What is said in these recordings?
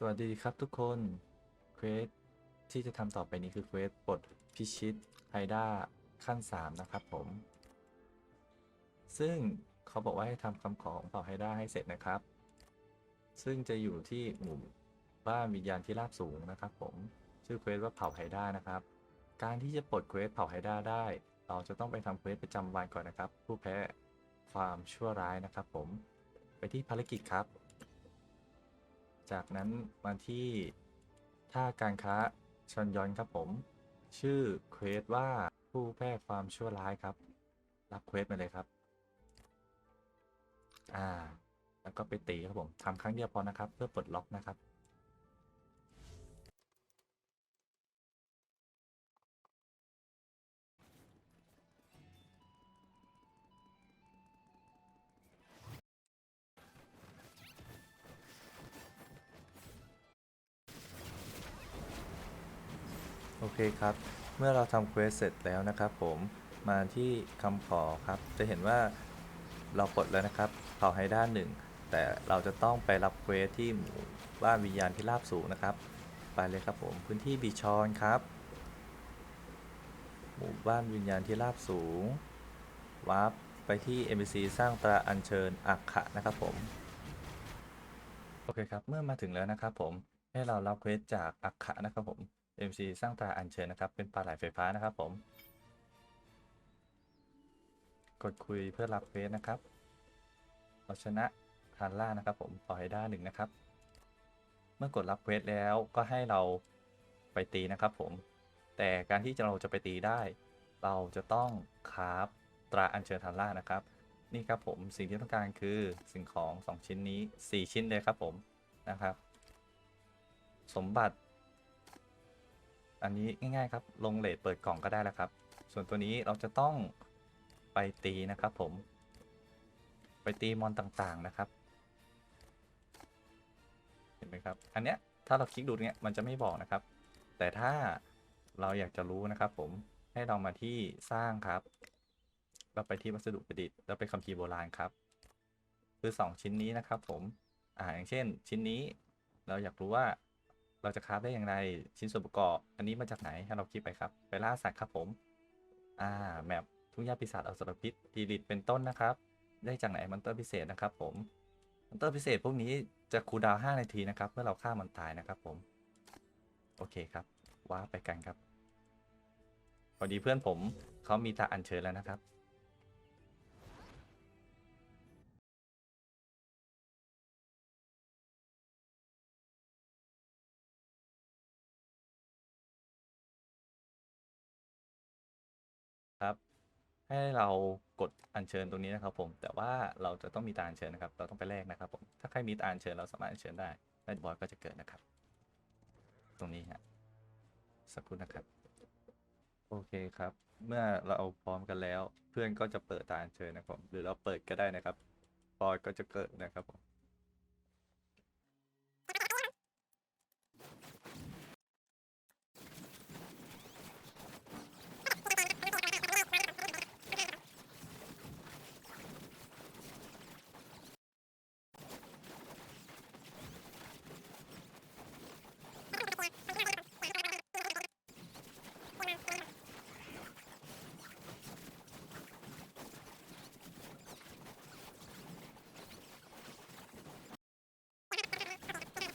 สวัสดีครับทุกคน เควสที่จะทำต่อไปนี้คือเควสปลดพิชิตไฮด้าขั้น 3 นะครับผม ซึ่งเขาบอกว่าให้ทำคำขอของเผ่าไฮด้าให้เสร็จนะครับ ซึ่งจะอยู่ที่หมู่บ้านวิญญาณที่ราบสูงนะครับผม ชื่อเควสว่าเผ่าไฮด้านะครับ การที่จะปลดเควสเผ่าไฮด้าได้ เราจะต้องไปทำเควสประจำวันก่อนนะครับ ผู้แพ้ความชั่วร้ายนะครับผม ไปที่ภารกิจครับ จากนั้นมาที่ท่าการค้าชอนยอนครับผม ชื่อเควสว่าผู้แพร่ความชั่วร้ายครับ รับเควสมาเลยครับ อ่า แล้วก็ไปตีครับผมทำครั้งเดียวพอนะครับ เพื่อปลดล็อกนะครับ เคครับ เมื่อเราทำเควสเสร็จแล้วนะครับผมมาที่คำขอครับ จะเห็นว่าเราปลดแล้วนะครับเผาให้ด้านหนึ่ง แต่เราจะต้องไปรับเควสที่หมู่บ้านวิญญาณที่ราบสูงนะครับ ไปเลยครับผมพื้นที่บีชอนครับ หมู่บ้านวิญญาณที่ราบสูงวาร์ปไปที่ NPC สร้างตราอัญเชิญอักขะนะครับผม โอเคครับ เมื่อมาถึงแล้วนะครับผมให้เรารับเควสจากอักขะนะครับผม MC สร้างตาอัญเชิญนะครับ เป็นปลาไหลไฟฟ้านะครับผม กดคุยเพื่อรับเควสนะครับเราชนะทานล่านะครับ ผมปล่อยได้หนึ่งนะครับ เมื่อกดรับเควสแล้วก็ให้เราไปตีนะครับ ผม แต่การที่เราจะไปตีได้ เราจะต้องคราฟตราอัญเชิญทานล่านะครับ นี่ครับผมสิ่งที่ต้องการคือสิ่งของ 2 ชิ้นนี้ 4 ชิ้นเลยครับผมนะครับ สมบัติ อันนี้ง่ายๆครับ ลงเลทเปิดกล่องก็ได้แล้วครับ ส่วนตัวนี้เราจะต้องไปตีนะครับผม ไปตีมอนต่างๆนะครับ เห็นไหมครับ อันเนี้ยถ้าเราคลิกดูเนี้ยมันจะไม่บอกนะครับ แต่ถ้าเราอยากจะรู้นะครับ ผมให้เรามาที่สร้างครับ เราไปที่วัสดุประดิษฐ์แล้วไปคัมภีร์โบราณครับ คือ 2 ชิ้นนี้นะครับ ผม อ่าอย่างเช่น ชิ้นนี้ เราอยากรู้ว่า เราจะคราฟได้อย่างไร ชิ้นส่วนประกอบ อันนี้มาจากไหนให้เราคลิกไปครับ ไปล่าสัตว์ครับผม อ่า แมปทุ่งหญ้าปีศาจอสรพิษดีลิตเป็นต้นนะครับ ได้จากไหนมอนเตอร์พิเศษนะครับผม มอนเตอร์พิเศษพวกนี้จะคูลดาวน์5นาทีนะครับ เมื่อเราฆ่ามันตายนะครับผม โอเคครับ ว้าไปกันครับ พอดีเพื่อนผมเขามีตาอัญเชิญแล้วนะครับ ครับ ให้เรากดอัญเชิญตรงนี้นะครับ ผม แต่ว่าเราจะต้องมีตาอัญเชิญนะครับ เราต้องไปแลกนะครับ ผม ถ้าใครมีตาอัญเชิญเราสามารถอัญเชิญได้แล้วบอสก็จะเกิดนะครับ ตรงนี้ฮะสักครู่นะครับ โอเคครับ เมื่อเราเอาพร้อมกันแล้ว เพื่อนก็จะเปิดตาอัญเชิญนะครับ หรือเราเปิดก็ได้นะครับบอสก็จะเกิดนะครับผม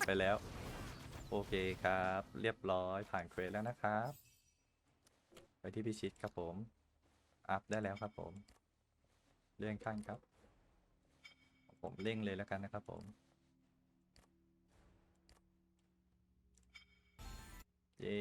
ไปแล้ว โอเคครับ เรียบร้อยผ่านเควสแล้วนะครับ ไปที่พิชิตครับผม อัพได้แล้วครับผม เลื่อนขั้นครับ ผมเร่งเลยแล้วกันนะครับผมเย้